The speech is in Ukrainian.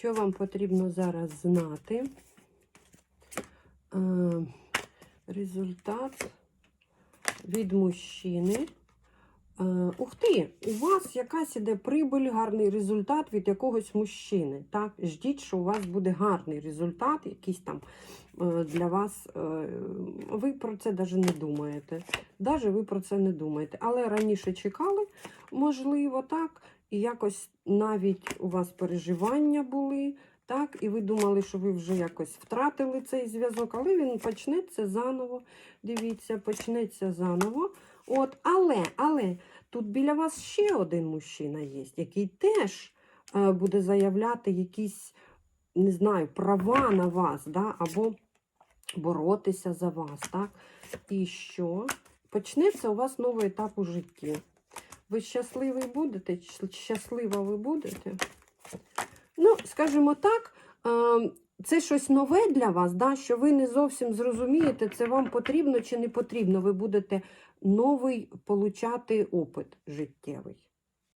Що вам потрібно зараз знати? Е, результат від мужчини. Е, ух ти, у вас якась іде прибиль, гарний результат від якогось мужчини. Так? Ждіть, що у вас буде гарний результат, якийсь там е, для вас. Ви про це навіть не думаєте. Навіть ви про це не думаєте. Але раніше чекали, можливо, так. І якось навіть у вас переживання були, так, і ви думали, що ви вже якось втратили цей зв'язок, але він почнеться заново. Дивіться, почнеться заново. От, але, але тут біля вас ще один мужчина є, який теж е, буде заявляти якісь, не знаю, права на вас, да, або боротися за вас. Так? І що? Почнеться у вас новий етап у житті. Ви щасливий будете? Щаслива ви будете? Ну, скажімо так, е, це щось нове для вас, да, що ви не зовсім зрозумієте, це вам потрібно чи не потрібно. Ви будете новий получати опит життєвий.